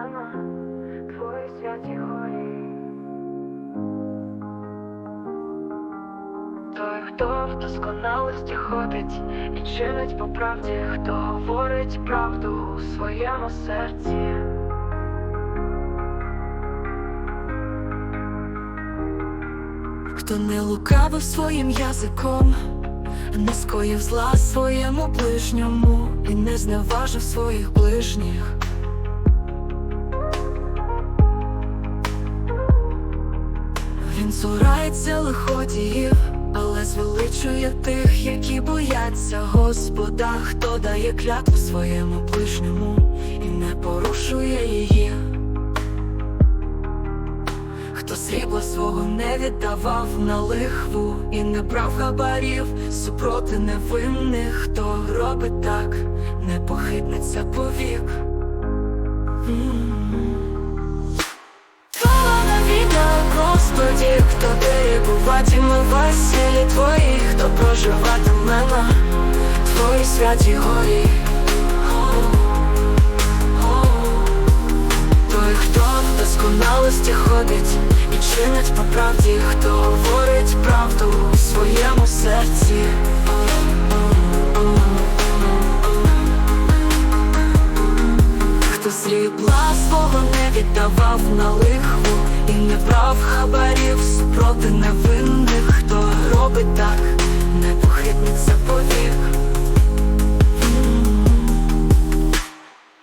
мене, твої святі горі. Той, хто в досконалості ходить і чинить по правді, хто говорить правду у своєму серці. Хто не лукавив своїм язиком, не скоїв зла своєму ближньому і не зневажив своїх ближніх. Цурається лиходіїв, але звеличує тих, які бояться Господа, хто дає клятву своєму ближньому і не порушує її. Хто срібла свого не віддавав на лихву і не брав хабарів супроти невинних, хто робить так, не похитнеться повік. М. Хвала перебуватиме в веселі твої, хто проживатиме на твої святі горі. Той, хто в досконалості ходить і чинить по правді, хто говорить свого не віддавав на лихву і не брав хабарів супроти невинних, хто робить так, не похитнеться повік.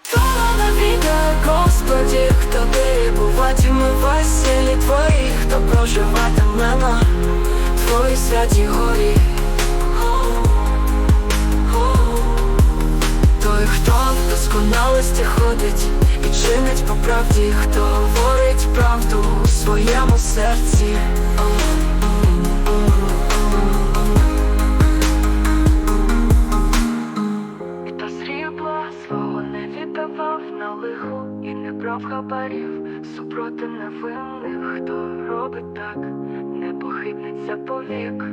Хвала навіка, Господі, хто перебуватиме в веселі твої, хто проживатиме на твої святі горі. По правді, хто говорить правду у своєму серці. Хто срібла свого не віддавав на лиху і не брав хабарів супроти невинних, хто робить так, не похитнеться повік.